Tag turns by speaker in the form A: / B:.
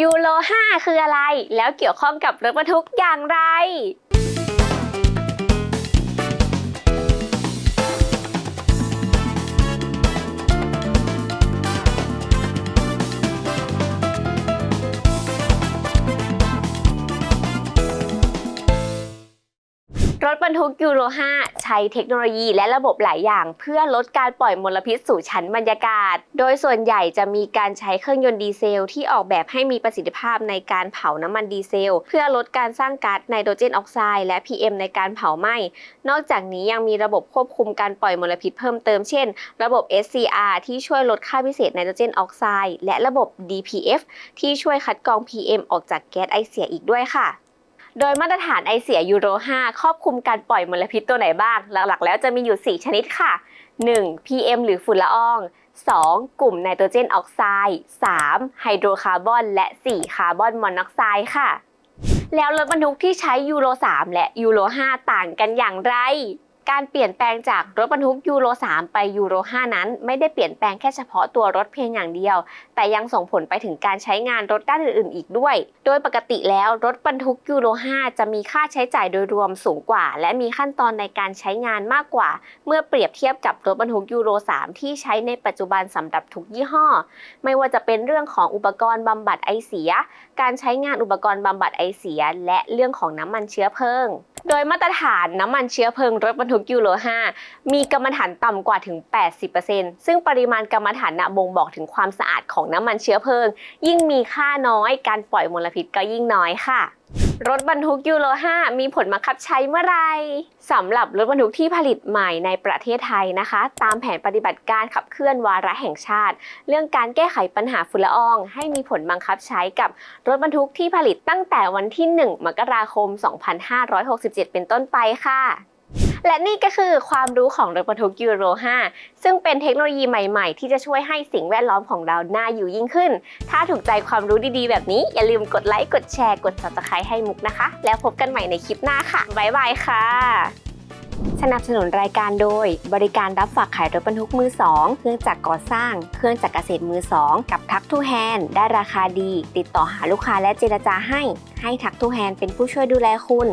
A: ยูโร5คืออะไร แล้วเกี่ยวข้องกับรถบรรทุกอย่างไร รถบรรทุกยูโร 5 ใช้เทคโนโลยีและระบบหลายอย่าง เพื่อลดการปล่อยมลพิษสู่ชั้นบรรยากาศ โดยส่วนใหญ่จะมีการใช้เครื่องยนต์ดีเซล ที่ออกแบบให้มีประสิทธิภาพในการเผาน้ำมันดีเซล เพื่อลดการสร้างก๊าซไนโตรเจนออกไซด์และ PM ในการเผาไหม้ นอกจากนี้ยังมีระบบควบคุมการปล่อยมลพิษเพิ่มเติมเช่น ระบบ SCR ที่ช่วยลดค่าพิเศษไนโตรเจนออกไซด์และระบบ DPF ที่ช่วยคัดกรอง PM ออกจากแก๊สไอเสียอีกด้วยค่ะ โดยมาตรฐานไอเสียยูโร 5 ครอบคลุมการปล่อยมลพิษตัวไหนบ้าง หลักๆ แล้วจะมีอยู่ 4 ชนิดค่ะ 1. PM หรือฝุ่นละออง 2. กลุ่มไนโตรเจนออกไซด์ 3. ไฮโดรคาร์บอน และ 4. คาร์บอนมอนอกไซด์ค่ะ แล้วรถบรรทุกที่ใช้ยูโร 3 และยูโร 5 ต่างกันอย่างไร การเปลี่ยนแปลงจากรถบรรทุกยูโร 3 ไปยูโร 5 นั้น ไม่ได้เปลี่ยนแปลงแค่เฉพาะตัวรถเพียงอย่างเดียว แต่ยังส่งผลไปถึงการใช้งานรถด้านอื่นๆ อีกด้วย โดยปกติแล้วรถบรรทุกยูโร 5 จะมีค่าใช้จ่ายโดยรวมสูงกว่า และมีขั้นตอนในการใช้งานมากกว่า เมื่อเปรียบเทียบกับรถบรรทุกยูโร 3 ที่ใช้ในปัจจุบันสำหรับทุกยี่ห้อ ไม่ว่าจะเป็นเรื่องของอุปกรณ์บำบัดไอเสีย การใช้งานอุปกรณ์บำบัดไอเสีย และเรื่องของน้ำมันเชื้อเพลิงโดยมาตรฐานน้ำมันเชื้อเพลิงรถบรรทุกยูโร 5 มีกรรมฐานต่ำกว่าถึง 80%ซึ่งปริมาณกรรมฐานนะบ่งบอกถึงความสะอาดของน้ำมันเชื้อเพลิง ยิ่งมีค่าน้อยการปล่อยมลพิษก็ยิ่งน้อยค่ะ รถบรรทุกยูโร 5 มีผลบังคับใช้เมื่อไรสำหรับรถบรรทุกที่ผลิตใหม่ในประเทศไทยนะคะ ตามแผนปฏิบัติการขับเคลื่อนวาระแห่งชาติ เรื่องการแก้ไขปัญหาฝุ่นละออง ให้มีผลบังคับใช้กับรถบรรทุกที่ผลิตตั้งแต่วันที่ 1 มกราคม 2567 เป็นต้นไปค่ะ และนี่ก็คือความรู้ของรถบรรทุกยูโร 5 ซึ่งเป็นเทคโนโลยีใหม่ๆ ที่จะช่วยให้สิ่งแวดล้อมของเราน่าอยู่ยิ่งขึ้น ถ้าถูกใจความรู้ดีๆ แบบนี้ อย่าลืมกดไลค์กดแชร์กด subscribe ให้มุกนะคะ แล้วพบกันใหม่ในคลิปหน้าค่ะบ๊ายบายค่ะ สนับสนุนรายการโดย บริการรับฝากขายรถบรรทุกมือ2เครื่องจักรก่อสร้าง เครื่องจักรเกษตรมือ2กับทักทูแฮนได้ราคาดี ติดต่อหาลูกค้าและเจรจาให้ ให้ทักทูแฮนเป็นผู้ช่วยดูแลคุณ